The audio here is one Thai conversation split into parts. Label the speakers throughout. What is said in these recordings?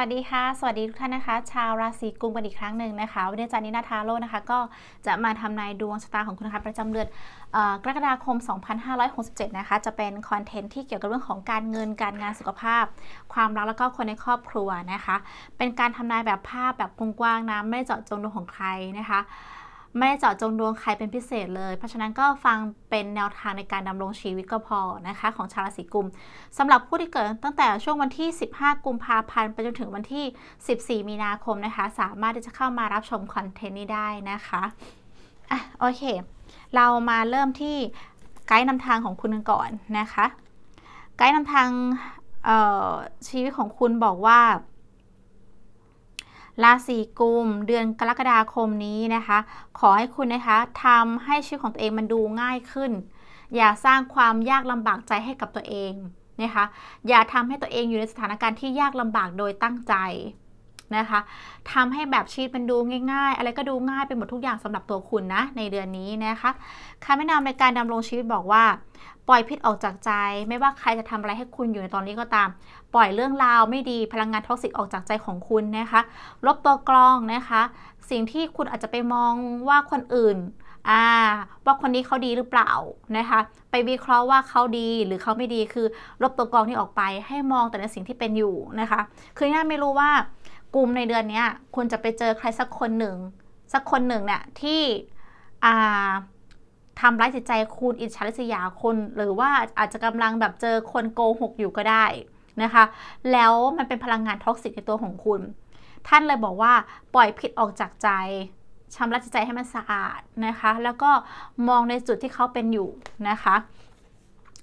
Speaker 1: วัสดีค่ะ สวัสดีทุกท่านนะคะ ชาวราศีกุมกันอีกครั้งหนึ่งนะคะ วันนี้อาจารย์นินาทาโรนะคะ ก็จะมาทำนายดวงชะตาของคุณนะคะประจำเดือนกรกฎาคม 2567 นะคะ จะเป็นคอนเทนต์ที่เกี่ยวกับเรื่องของการเงิน การงานสุขภาพ ความรักแล้วก็คนในครอบครัวนะคะ เป็นการทำนายแบบภาพแบบกว้างๆนะไม่เจาะจงดวงของใครนะคะ ไม่ได้เจาะจงดวงใครเป็นพิเศษเลย เพราะฉะนั้นก็ฟังเป็นแนวทางในการดำรงชีวิตก็พอนะคะ ของชาวราศีกุมสำหรับผู้ที่เกิดตั้งแต่ช่วงวันที่ 15 กุมภาพันธ์ไปจนถึงวันที่ 14 มีนาคมนะคะ สามารถที่จะเข้ามารับชมคอนเทนต์นี้ได้นะคะอะโอเค เรามาเริ่มที่ไกด์นำทางของคุณกันก่อนนะคะ ไกด์นำทางชีวิตของคุณบอกว่า ราศีกุม เดือนกรกฎาคมนี้นะคะ ขอให้คุณนะคะทำให้ชีวิตของตัวเองมันดูง่ายขึ้น อย่าสร้างความยากลำบากใจให้กับตัวเองนะคะ อย่าทำให้ตัวเองอยู่ในสถานการณ์ที่ยากลำบากโดยตั้งใจ นะคะทำให้แบบชีตมันดูง่ายๆ อะไรก็ดูง่ายไปหมดทุกอย่างสำหรับตัวคุณนะในเดือนนี้นะคะคำแนะนำในการดำรงชีวิตบอกว่า ปล่อยพิษออกจากใจ ไม่ว่าใครจะทำอะไรให้คุณอยู่ในตอนนี้ก็ตาม ปล่อยเรื่องราวไม่ดีพลังงานท็อกซิกออกจากใจของคุณนะคะ ลบตัวกล้องนะคะ สิ่งที่คุณอาจจะไปมองว่าคนอื่นอ่าว่าคนนี้เขาดีหรือเปล่านะคะ ไปวิเคราะห์ว่าเขาดีหรือเขาไม่ดีคือลบตัวกล้องนี้ออกไปให้มองแต่ในสิ่งที่เป็นอยู่นะคะ คือน่าไม่รู้ว่า กลุ่มในเดือนนี้คุณจะไปเจอใครสักคนหนึ่ง สักคนหนึ่งเนี่ยที่ทำร้ายจิตใจคุณอิจฉาริษยาคุณหรือว่าอาจจะกำลังแบบเจอคนโกหกอยู่ก็ได้นะคะ แล้วมันเป็นพลังงานท็อกซิกในตัวของคุณ ท่านเลยบอกว่าปล่อยพิษออกจากใจชำระจิตใจให้มันสะอาดนะคะ แล้วก็มองในจุดที่เขาเป็นอยู่นะคะ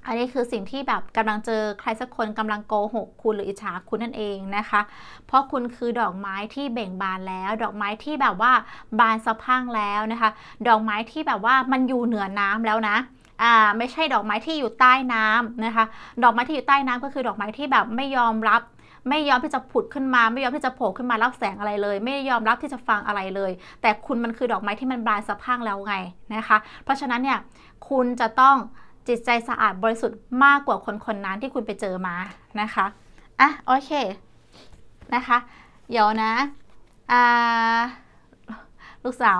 Speaker 1: อันนี้คือสิ่งที่แบบกำลังเจอใครสักคนกำลังโกหกคุณหรืออิจฉาคุณนั่นเองนะคะ เพราะคุณคือดอกไม้ที่เบ่งบานแล้ว ดอกไม้ที่แบบว่าบานสะพังแล้วนะคะ ดอกไม้ที่แบบว่ามันอยู่เหนือน้ำแล้วนะอ่าไม่ใช่ดอกไม้ที่อยู่ใต้น้ำนะคะ ดอกไม้ที่อยู่ใต้น้ำก็คือดอกไม้ที่แบบไม่ยอมรับไม่ยอมที่จะผุดขึ้นมา ไม่ยอมที่จะโผล่ขึ้นมารับแสงอะไรเลย ไม่ยอมรับที่จะฟังอะไรเลย แต่คุณมันคือดอกไม้ที่มันบานสะพังแล้วไงนะคะ เพราะฉะนั้นเนี่ยคุณจะต้อง จิตใจสะอาดบริสุทธิ์มากกว่าคนคนนั้นที่คุณไปเจอมานะคะอะโอเคนะคะเดี๋ยวนะอ่าลูกสาว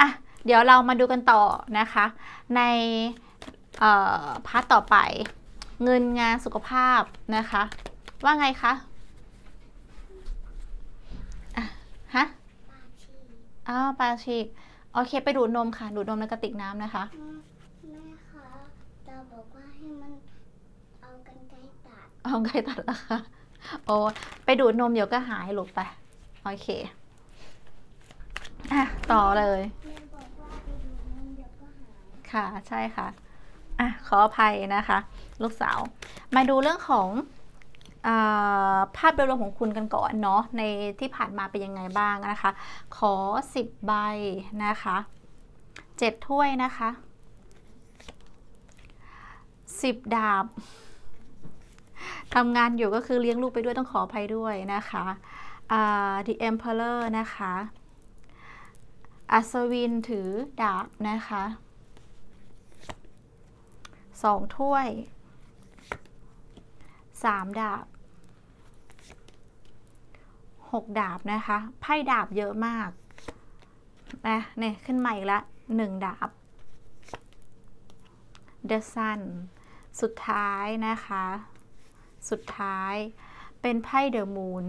Speaker 1: อะเดี๋ยวเรามาดูกันต่อนะคะ ในเอ่อพาร์ทต่อไป เงินงานสุขภาพนะคะ ว่าไงคะอะฮะอ้าวปลาฉีกโอเค ไปดูดนมค่ะ ดูดนมในกระติกน้ำนะคะ
Speaker 2: แม่คะตาบอกว่าให้มันเอากันไกรตัด
Speaker 1: เอาไงตัดละคะโอ้ไปดูดนมเดี๋ยวก็หายหลูกไป โอเค อะ ต่อเลย ค่ะ ใช่ค่ะ อะ ขออภัยนะคะ ลูกสาว มาดูเรื่องของอภาพโดยรวมของคุณกันก่อนเนาะในที่ผ่านมาเป็นยังไงบ้างนะคะ ขอ 10 ใบนะคะ 7 ถ้วยนะคะ 10 ดาบ ทำงานอยู่ก็คือเลี้ยงลูกไปด้วยต้องขออภัยด้วยนะคะอ่า The Emperor นะคะอัศวินถือดาบนะคะสองถ้วยสามดาบหกดาบนะคะไพ่ดาบเยอะมากนะเนี่ยขึ้นมาอีกแล้วหนึ่งดาบ The Sun สุดท้ายนะคะ สุดท้ายเป็นไพ่เดอะมูน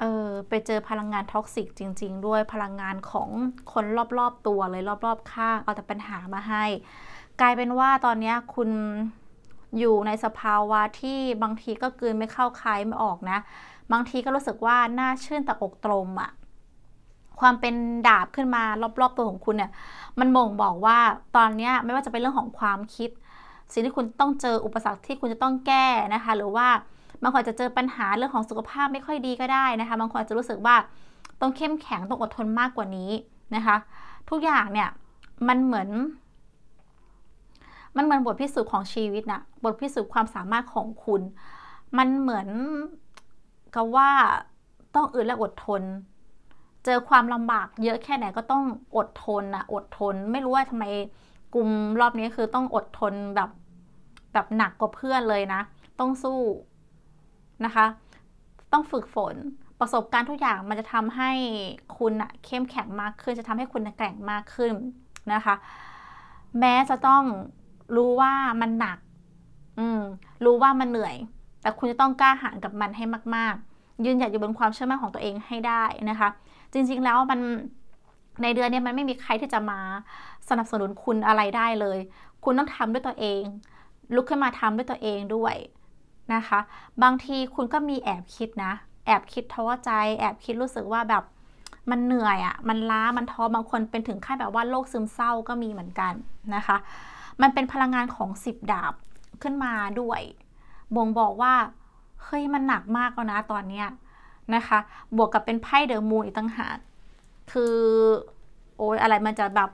Speaker 1: เออไปเจอพลังงานท็อกซิกจริง ๆ ด้วยพลังงานของคนรอบๆตัวเลยรอบๆข้างเอาแต่ปัญหามาให้ กลายเป็นว่าตอนนี้คุณอยู่ในสภาวะที่บางทีก็กลืนไม่เข้าคายไม่ออกนะ บางทีก็รู้สึกว่าหน้าชื่นแต่อกตรมอะความเป็นดาบขึ้นมารอบๆตัวของคุณเนี่ย มันบ่งบอกว่าตอนนี้ไม่ว่าจะเป็นเรื่องของความคิด สิ่งที่คุณต้องเจออุปสรรคที่คุณจะต้องแก้นะคะ หรือว่าบางคนอาจจะเจอปัญหาเรื่องของสุขภาพไม่ค่อยดีก็ได้นะคะ บางคนอาจจะรู้สึกว่าต้องเข้มแข็งต้องอดทนมากกว่านี้นะคะ ทุกอย่างเนี่ยมันเหมือน มันเหมือนบทพิสูจน์ของชีวิตนะบทพิสูจน์ความสามารถของคุณ มันเหมือนกับว่าต้องอึดและอดทน เจอความลำบากเยอะแค่ไหนก็ต้องอดทนนะอดทน ไม่รู้ว่าทำไมกลุ่มรอบนี้คือต้องอดทนแบบ แบบหนักกว่าเพื่อนเลยนะ ต้องสู้นะคะ ต้องฝึกฝนประสบการณ์ทุกอย่างมันจะทำให้คุณอะเข้มแข็งมากขึ้น จะทำให้คุณแกร่งมากขึ้นนะคะ แม้จะต้องรู้ว่ามันหนัก อืม รู้ว่ามันเหนื่อย แต่คุณจะต้องกล้าหาญกับมันให้มาก ๆ ยืนหยัดอยู่บนความเชื่อมั่นของตัวเองให้ได้นะคะ จริง ๆ แล้วมันในเดือนนี้มันไม่มีใครที่จะมาสนับสนุนคุณอะไรได้เลย คุณต้องทำด้วยตัวเอง ลุกขึ้นมาทำด้วยตัวเองด้วยนะคะ บางทีคุณก็มีแอบคิดนะ แอบคิดท้อใจ แอบคิดรู้สึกว่าแบบมันเหนื่อยอะ่ะ มันล้า มันท้อ บางคนเป็นถึงขั้นแบบว่าโรคซึมเศร้าก็มีเหมือนกันนะคะ มันเป็นพลังงานของสิบดาบขึ้นมาด้วย บ่งบอกว่า เฮ้ย มันหนักมากแล้วนะตอนเนี้ยนะคะ บวกกับเป็นไพ่เดอะมูนอีกต่างหาก คือ โอ้ยอะไรมันจะแบบ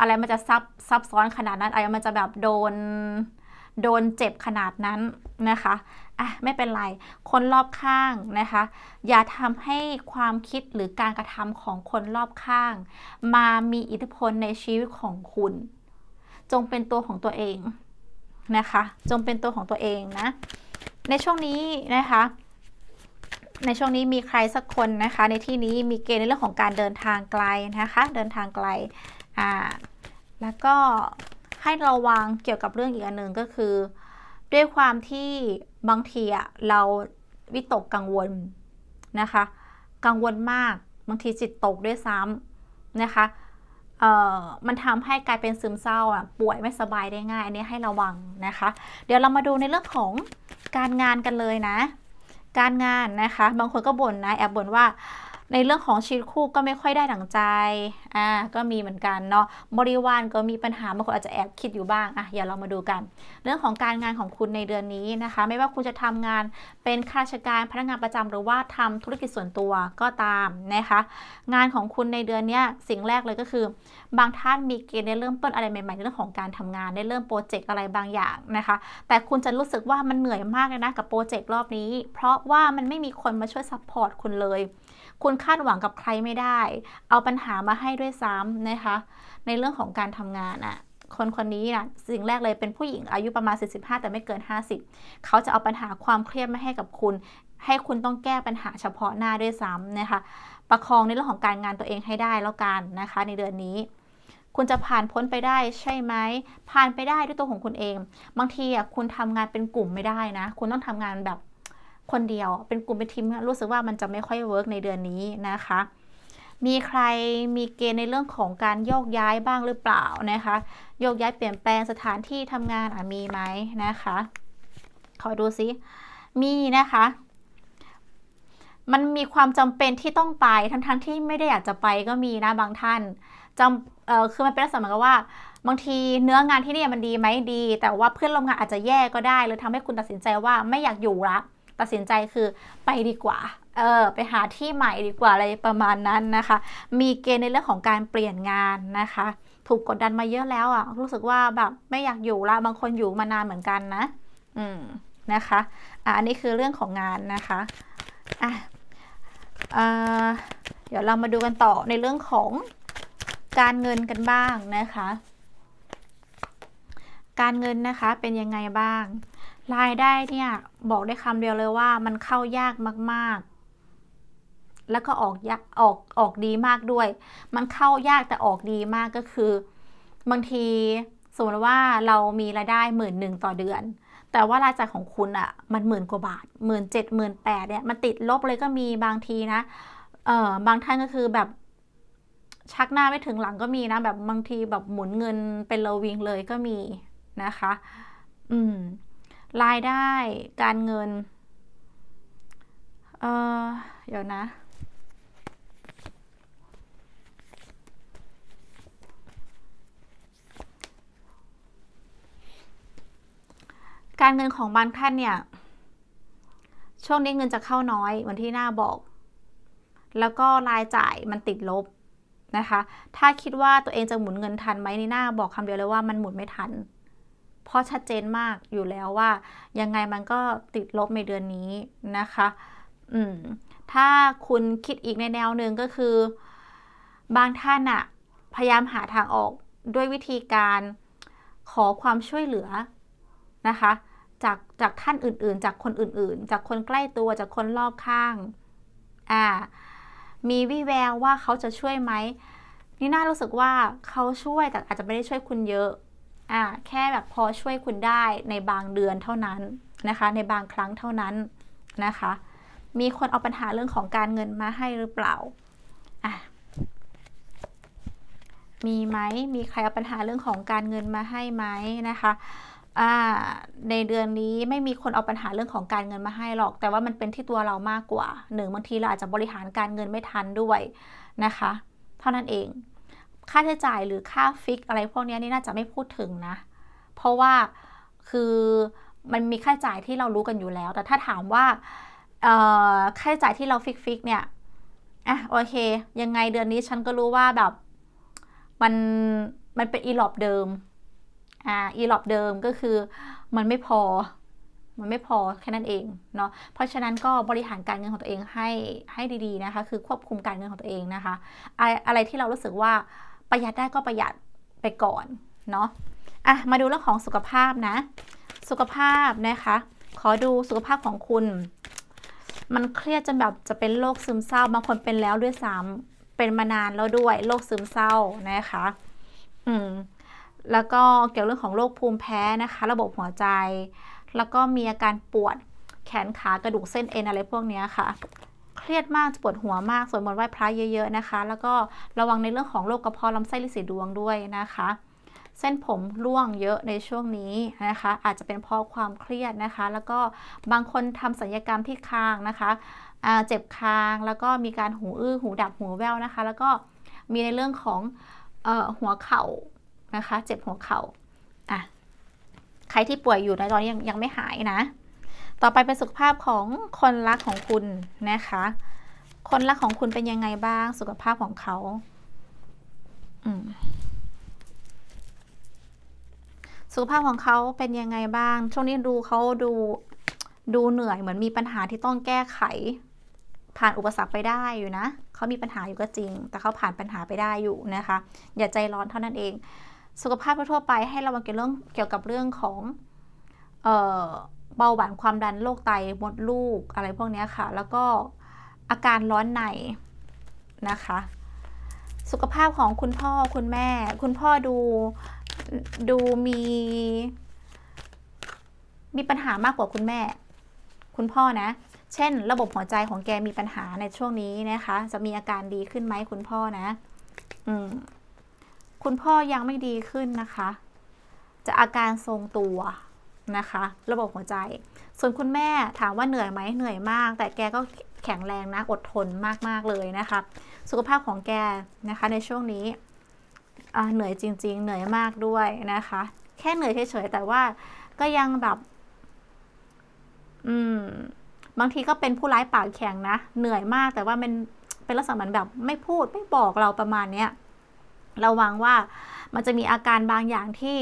Speaker 1: อะไรมันจะซับซับซ้อนขนาดนั้น อะไรมันจะแบบโดน โดนเจ็บขนาดนั้นนะคะอะไม่เป็นไร คนรอบข้างนะคะ อย่าทำให้ความคิดหรือการกระทำของคนรอบข้าง มามีอิทธิพลในชีวิตของคุณ จงเป็นตัวของตัวเองนะคะ จงเป็นตัวของตัวเองนะ ในช่วงนี้นะคะในช่วงนี้มีใครสักคนนะคะ ในที่นี้มีเกณฑ์ในเรื่องของการเดินทางไกลนะคะ เดินทางไกลอ่าแล้วก็ ให้ระวังเกี่ยวกับเรื่องอีกอันหนึ่งก็คือ ด้วยความที่บางทีอะเราวิตกกังวลนะคะ กังวลมากบางทีจิตตกด้วยซ้ำนะคะเอ่อมันทำให้กลายเป็นซึมเศร้าอะป่วยไม่สบายได้ง่าย อันนี้ให้ระวังนะคะ เดี๋ยวเรามาดูในเรื่องของการงานกันเลยนะ การงานนะคะ บางคนก็บ่นนะ แอบบ่นว่า ในเรื่องของชีวิตคู่ก็ไม่ค่อยได้ดั่งใจอ่าก็มีเหมือนกันเนาะบริวารก็มีปัญหาบางคนอาจจะแอบคิดอยู่บ้างอะเดี๋ยวเรามาดูกัน เรื่องของการงานของคุณในเดือนนี้นะคะ ไม่ว่าคุณจะทำงานเป็นข้าราชการพนักงานประจำหรือว่าทำธุรกิจส่วนตัวก็ตามนะคะ งานของคุณในเดือนนี้สิ่งแรกเลยก็คือ บางท่านมีเกณฑ์ได้เริ่มต้นอะไรใหม่ๆในเรื่องของการทำงานได้เริ่มโปรเจกต์อะไรบางอย่างนะคะ แต่คุณจะรู้สึกว่ามันเหนื่อยมากเลยนะกับโปรเจกต์รอบนี้ เพราะว่ามันไม่มีคนมาช่วยซัพพอร์ตคุณเลย คุณคาดหวังกับใครไม่ได้ เอาปัญหามาให้ด้วยซ้ำนะคะ ในเรื่องของการทำงานอะคนคนนี้นะสิ่งแรกเลยเป็นผู้หญิงอายุประมาณ 45 แต่ไม่เกิน 50 เขาจะเอาปัญหาความเครียดมาให้กับคุณ ให้คุณต้องแก้ปัญหาเฉพาะหน้าด้วยซ้ำนะคะ ประคองในเรื่องของการงานตัวเองให้ได้แล้วกันนะคะ ในเดือนนี้คุณจะผ่านพ้นไปได้ใช่ไหม ผ่านไปได้ด้วยตัวของคุณเอง บางทีอะคุณทำงานเป็นกลุ่มไม่ได้นะ คุณต้องทำงานแบบ คนเดียว เป็นกลุ่มเป็นทีมรู้สึกว่ามันจะไม่ค่อยเวิร์กในเดือนนี้นะคะ มีใครมีเกณฑ์ในเรื่องของการโยกย้ายบ้างหรือเปล่านะคะโยกย้ายเปลี่ยนแปลงสถานที่ทำงานมีไหมนะคะ ขอดูซิมีนะคะมันมีความจำเป็นที่ต้องไปทั้งๆทที่ไม่ได้อยากจะไปก็มีนะบางท่านจำเออคือมันเป็นลักษณะเหมือนกับว่า บางทีเนื้องานที่นี่มันดีไหมดี แต่ว่าเพื่อนร่วมงานอาจจะแย่ก็ได้เลยทำให้คุณตัดสินใจว่าไม่อยากอยู่ละ ตัดสินใจคือไปดีกว่า เออ ไปหาที่ใหม่ดีกว่าอะไรประมาณนั้นนะคะ มีเกณฑ์ในเรื่องของการเปลี่ยนงานนะคะ ถูกกดดันมาเยอะแล้วอะ รู้สึกว่าแบบไม่อยากอยู่ละ บางคนอยู่มานานเหมือนกันนะ อืม นะคะ อะอันนี้คือเรื่องของงานนะคะ อะเเดี๋ยวเรามาดูกันต่อในเรื่องของการเงินกันบ้างนะคะ การเงินนะคะเป็นยังไงบ้าง รายได้เนี่ยบอกได้คำเดียวเลยว่ามันเข้ายากมากๆ แล้วก็ออกยากออกออกดีมากด้วย มันเข้ายากแต่ออกดีมากก็คือ บางทีสมมติว่าเรามีรายได้หมื่นหนึ่งต่อเดือน แต่ว่ารายจ่ายของคุณอะ่ะมันหมื่นกว่าบาทหมื่นเจ็ดหมื่นแปดเนี่ยมันติดลบเลยก็มีบางทีนะเออบางท่านก็คือแบบชักหน้าไม่ถึงหลังก็มีนะ แบบบางทีแบบหมุนเงินเป็นโลวิงเลยก็มีนะคะ อืม รายได้การเงิน เออเดี๋ยวนะการเงินของบางท่านเนี่ย ช่วงนี้เงินจะเข้าน้อยเหมือนที่หน้าบอก แล้วก็รายจ่ายมันติดลบนะคะ ถ้าคิดว่าตัวเองจะหมุนเงินทันไหมในหน้าบอกคำเดียวเลยว่ามันหมุนไม่ทัน เพราะชัดเจนมากอยู่แล้วว่า ยังไงมันก็ติดลบในเดือนนี้นะคะ อืม ถ้าคุณคิดอีกในแนวหนึ่งก็คือ บางท่านอะพยายามหาทางออกด้วยวิธีการขอความช่วยเหลือนะคะ จากจากท่านอื่นๆ จากคนอื่นๆ จากคนใกล้ตัวจากคนรอบข้าง อ่า มีวี่แววว่าเขาจะช่วยไหมนี่น่ารู้สึกว่าเขาช่วยแต่อาจจะไม่ได้ช่วยคุณเยอะ อ่าแค่แบบพอช่วยคุณได้ในบางเดือนเท่านั้นนะคะ ในบางครั้งเท่านั้นนะคะ มีคนเอาปัญหาเรื่องของการเงินมาให้หรือเปล่าอะมีไหมมีใครเอาปัญหาเรื่องของการเงินมาให้ไหมนะคะอ่าในเดือนนี้ไม่มีคนเอาปัญหาเรื่องของการเงินมาให้หรอก แต่ว่ามันเป็นที่ตัวเรามากกว่าหนึ่งบางทีเราอาจจะบริหารการเงินไม่ทันด้วยนะคะ เท่านั้นเอง ค่าใช้จ่ายหรือค่าฟิกอะไรพวกนี้นี่น่าจะไม่พูดถึงนะ เพราะว่าคือมันมีค่าใช้จ่ายที่เรารู้กันอยู่แล้ว แต่ถ้าถามว่าค่าใช้จ่ายที่เราฟิกฟิกเนี่ยอะโอเค ยังไงเดือนนี้ฉันก็รู้ว่าแบบมันมันเป็นอีหลอบเดิมอ่าอีหลอบเดิมก็คือมันไม่พอมันไม่พอแค่นั้นเองเนาะ เพราะฉะนั้นก็บริหารการเงินของตัวเองให้ให้ดีๆนะคะ คือควบคุมการเงินของตัวเองนะคะ อะไรที่เรารู้สึกว่า ประหยัดได้ก็ประหยัดไปก่อนเนาะอะมาดูเรื่องของสุขภาพนะ สุขภาพนะคะ ขอดูสุขภาพของคุณ มันเครียดจนแบบจะเป็นโรคซึมเศร้าบางคนเป็นแล้วด้วยซ้ำเป็นมานานแล้วด้วยโรคซึมเศร้านะคะ อืมแล้วก็เกี่ยวเรื่องของโรคภูมิแพ้นะคะ ระบบหัวใจ แล้วก็มีอาการปวดแขนขากระดูกเส้นเอ็นอะไรพวกนี้ค่ะ เครียดมากปวดหัวมากสวดมนต์ไหว้พระเยอะ ๆนะคะ แล้วก็ระวังในเรื่องของโรคกระเพาะลำไส้ลินสีดวงด้วยนะคะ เส้นผมร่วงเยอะในช่วงนี้นะคะ อาจจะเป็นเพราะความเครียดนะคะ แล้วก็บางคนทำศัลยกรรมที่คางนะคะเจ็บคางแล้วก็มีการหูอื้อหูดับหูแว่วนะคะ แล้วก็มีในเรื่องของออหัวเข่านะคะ เจ็บหัวเข่าอะใครที่ป่วยอยู่ในตอนนี้ยังยังไม่หายนะ ต่อไปเป็นสุขภาพของคนรักของคุณนะคะ คนรักของคุณเป็นยังไงบ้าง สุขภาพของเขาสุขภาพของเขาเป็นยังไงบ้าง ช่วงนี้ดูเขาดูดูเหนื่อยเหมือนมีปัญหาที่ต้องแก้ไข ผ่านอุปสรรคไปได้อยู่นะเขามีปัญหาอยู่ก็จริง แต่เขาผ่านปัญหาไปได้อยู่นะคะ อย่าใจร้อนเท่านั้นเอง สุขภาพทั่วไปให้ระวังเกี่ยวเรื่องเกี่ยวกับเรื่องของ เอ่อ เบาหวานความดันโรคไตมดลูกอะไรพวกนี้ค่ะ แล้วก็อาการร้อนในนะคะ สุขภาพของคุณพ่อคุณแม่ คุณพ่อดูดูมี มีปัญหามากกว่าคุณแม่ คุณพ่อนะ เช่น ระบบหัวใจของแกมีปัญหาในช่วงนี้นะคะ จะมีอาการดีขึ้นไหมคุณพ่อนะ อืมคุณพ่อยังไม่ดีขึ้นนะคะ จะอาการทรงตัว นะคะ ระบบหัวใจ ส่วนคุณแม่ถามว่าเหนื่อยไหมเหนื่อยมาก แต่แกก็แข็งแรงนะอดทนมากๆเลยนะคะ สุขภาพของแกนะคะในช่วงนี้เหนื่อยจริง ๆ เหนื่อยมากด้วยนะคะ แค่เหนื่อยเฉยๆแต่ว่าก็ยังแบบ อืม บางทีก็เป็นผู้ร้ายปากแข็งนะ เหนื่อยมากแต่ว่ามันเป็นลักษณะเหมือนแบบ ไม่พูดไม่บอกเราประมาณเนี้ยระวังว่ามันจะมีอาการบางอย่างที่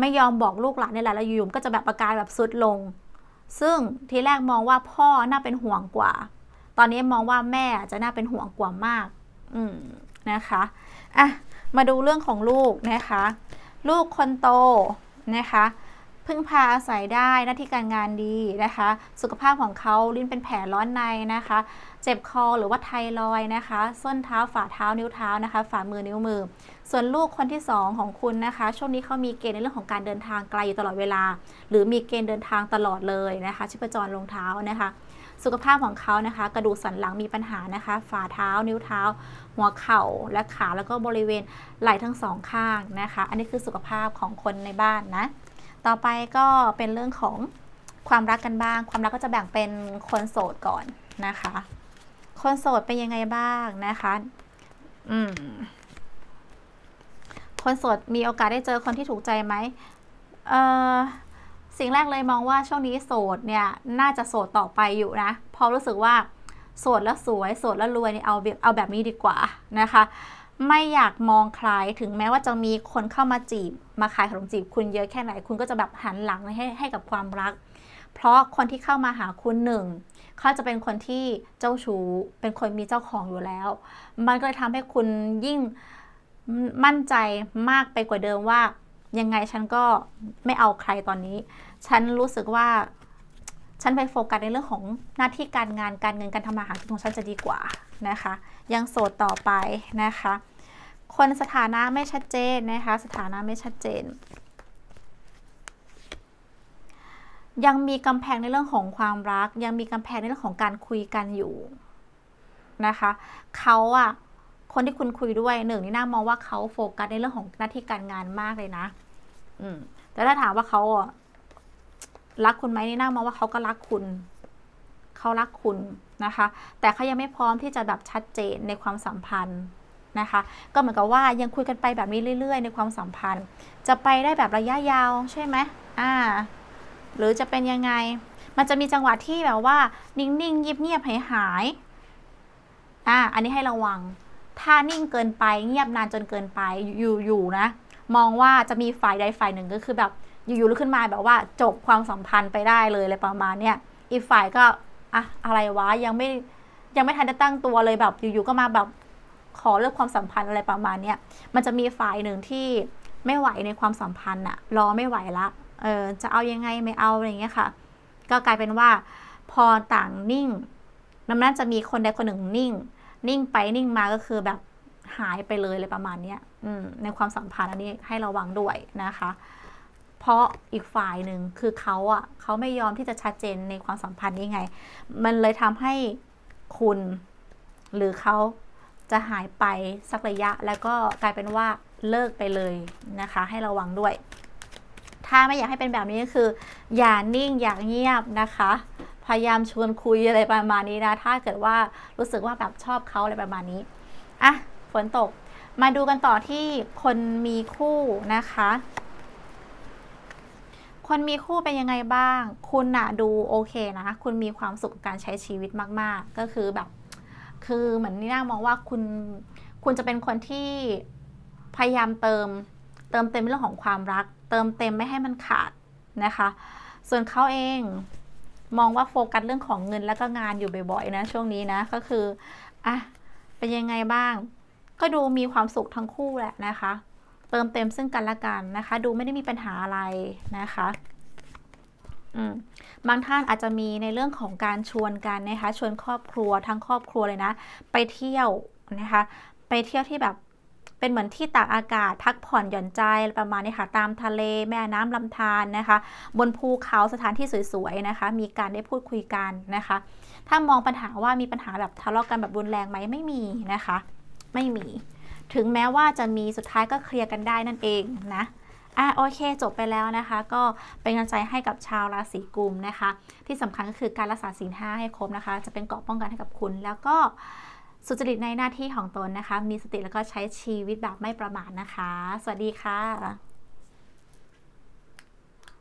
Speaker 1: ไม่ยอมบอกลูกหลานนี่แหละแล้วอยู่ๆก็จะแบบอาการแบบสุดลง ซึ่งทีแรกมองว่าพ่อน่าเป็นห่วงกว่า ตอนนี้มองว่าแม่จะน่าเป็นห่วงกว่ามาก อืมนะคะอะมาดูเรื่องของลูกนะคะ ลูกคนโตนะคะ พึ่งพาอาศัยได้หน้าที่การงานดีนะคะ สุขภาพของเขาลิ้นเป็นแผลร้อนในนะคะ เจ็บคอหรือว่าไทรอยนะคะ ส้นเท้าฝ่าเท้านิ้วเท้านะคะ ฝ่ามือนิ้วมือ ส่วนลูกคนที่สองของคุณนะคะ ช่วงนี้เขามีเกณฑ์ในเรื่องของการเดินทางไกลอยู่ตลอดเวลา หรือมีเกณฑ์เดินทางตลอดเลยนะคะชีพจรลงเท้านะคะสุขภาพของเขานะคะ กระดูกสันหลังมีปัญหานะคะ ฝ่าเท้า นิ้วเท้า หัวเข่าและขาแล้วก็บริเวณไหล่ทั้งสองข้างนะคะ อันนี้คือสุขภาพของคนในบ้านนะ ต่อไปก็เป็นเรื่องของความรักกันบ้าง ความรักก็จะแบ่งเป็นคนโสดก่อนนะคะ คนโสดเป็นยังไงบ้างนะคะ อืม คนโสดมีโอกาสได้เจอคนที่ถูกใจไหมเออสิ่งแรกเลยมองว่าช่วงนี้โสดเนี่ย น่าจะโสดต่อไปอยู่นะเพราะรู้สึกว่าโสดแล้วสวยโสดแล้วรวยเนี่ยเอาแบบเอาแบบนี้ดีกว่านะคะ ไม่อยากมองใครถึงแม้ว่าจะมีคนเข้ามาจีบ มาขายขนมจีบคุณเยอะแค่ไหน คุณก็จะแบบหันหลังให้ให้กับความรัก เพราะคนที่เข้ามาหาคุณหนึ่งเขาจะเป็นคนที่เจ้าชู้เป็นคนมีเจ้าของอยู่แล้ว มันก็เลยทำให้คุณยิ่งมั่นใจมากไปกว่าเดิมว่า ยังไงฉันก็ไม่เอาใครตอนนี้ ฉันรู้สึกว่าฉันไปโฟกัสในเรื่องของหน้าที่การงานการเงินการทำมาหากินของฉันจะดีกว่านะคะ ยังโสดต่อไปนะคะ คนสถานะไม่ชัดเจนนะคะ สถานะไม่ชัดเจน ยังมีกำแพงในเรื่องของความรัก ยังมีกำแพงในเรื่องของการคุยกันอยู่นะคะเขาอะคนที่คุณคุยด้วยหนึ่งนี่น่ามองว่าเขาโฟกัสในเรื่องของหน้าที่การงานมากเลยนะ อืม แต่ถ้าถามว่าเขาอะรักคุณไหมนี่น่ามองว่าเขาก็รักคุณเขารักคุณนะคะ แต่เขายังไม่พร้อมที่จะแบบชัดเจนในความสัมพันธ์ นะคะ ก็เหมือนกับว่ายังคุยกันไปแบบนี้เรื่อย ๆ ในความสัมพันธ์ จะไปได้แบบระยะยาวใช่ไหมอ่า หรือจะเป็นยังไง มันจะมีจังหวะที่แบบว่า นิ่งๆเงียบๆหายหายๆอ่า อันนี้ให้ระวัง ถ้านิ่งเกินไปเงียบนานจนเกินไปอยู่ๆนะ มองว่าจะมีฝ่ายใดฝ่ายหนึ่งก็คือแบบอยู่ๆลุกขึ้นมาแบบว่าจบความสัมพันธ์ไปได้เลยอะไรประมาณเนี้ยอีกฝ่ายก็อะอะไรวะยังไม่ยังไม่ทันได้ตั้งตัวเลยแบบอยู่ๆก็มาแบบ ขอเลิกความสัมพันธ์อะไรประมาณเนี้ยมันจะมีฝ่ายหนึ่งที่ไม่ไหวในความสัมพันธ์อะรอไม่ไหวละเออจะเอายังไงไม่เอาอะไรเงี้ยค่ะ ก็กลายเป็นว่า พอต่างนิ่งน้ำนั้นจะมีคนใดคนหนึ่งนิ่ง นิ่งไปนิ่งมาก็คือแบบหายไปเลยเลยประมาณเนี้ยอืมในความสัมพันธ์อันนี้ให้ระวังด้วยนะคะ เพราะอีกฝ่ายหนึ่งคือเขาอะเขาไม่ยอมที่จะชัดเจนในความสัมพันธ์นี้ไง มันเลยทำให้คุณหรือเขา จะหายไปสักระยะ แล้วก็กลายเป็นว่าเลิกไปเลยนะคะ ให้ระวังด้วย ถ้าไม่อยากให้เป็นแบบนี้ก็คือ อย่านิ่งอย่าเงียบนะคะ พยายามชวนคุยอะไรประมาณนี้นะถ้าเกิดว่ารู้สึกว่าแบบชอบเขาอะไรประมาณนี้อะฝนตกมาดูกันต่อที่คนมีคู่นะคะ คนมีคู่เป็นยังไงบ้าง คุณน่ะดูโอเคนะ คุณมีความสุขกับการใช้ชีวิตมาก ๆ ก็คือแบบ คือเหมือนนี่น่ามองว่าคุณคุณจะเป็นคนที่พยายามเติม เติมเต็มเรื่องของความรัก เติมเต็มไม่ให้มันขาดนะคะ ส่วนเขาเองมองว่าโฟกัสเรื่องของเงินแล้วก็งานอยู่บ่อยๆนะช่วงนี้นะก็คืออะเป็นยังไงบ้าง ก็ดูมีความสุขทั้งคู่แหละนะคะ เติมเต็มซึ่งกันและกันนะคะ ดูไม่ได้มีปัญหาอะไรนะคะ บางท่านอาจจะมีในเรื่องของการชวนกันนะคะ ชวนครอบครัวทั้งครอบครัวเลยนะ ไปเที่ยวนะคะ ไปเที่ยวที่แบบเป็นเหมือนที่ตากอากาศพักผ่อนหย่อนใจประมาณนี้ค่ะ ตามทะเลแม่น้ำลำธารนะคะ บนภูเขาสถานที่สวยๆนะคะ มีการได้พูดคุยกันนะคะ ถ้ามองปัญหาว่ามีปัญหาแบบทะเลาะกันแบบรุนแรงไหมไม่มีนะคะ ไม่มี ถึงแม้ว่าจะมีสุดท้ายก็เคลียร์กันได้นั่นเองนะ อะโอเค จบไปแล้วนะคะ ก็เป็นกำลังใจให้กับชาวราศีกุมนะคะ ที่สำคัญก็คือการรักษาศีลห้าให้ครบนะคะ จะเป็นเกราะป้องกันให้กับคุณ แล้วก็สุจริตในหน้าที่ของตนนะคะ มีสติแล้วก็ใช้ชีวิตแบบไม่ประมาทนะคะ สวัสดีค่ะ